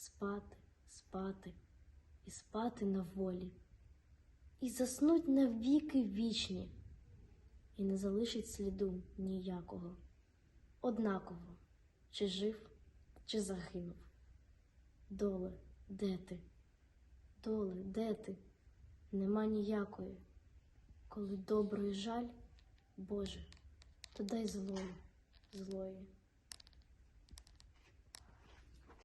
спати, спати і спати на волі, і заснуть навіки вічні, і не залишить сліду ніякого, однаково, чи жив, чи загинув. Доле, де ти? Доле, де ти? Нема ніякої. Коли доброї жаль, Боже, то дай злої, злої.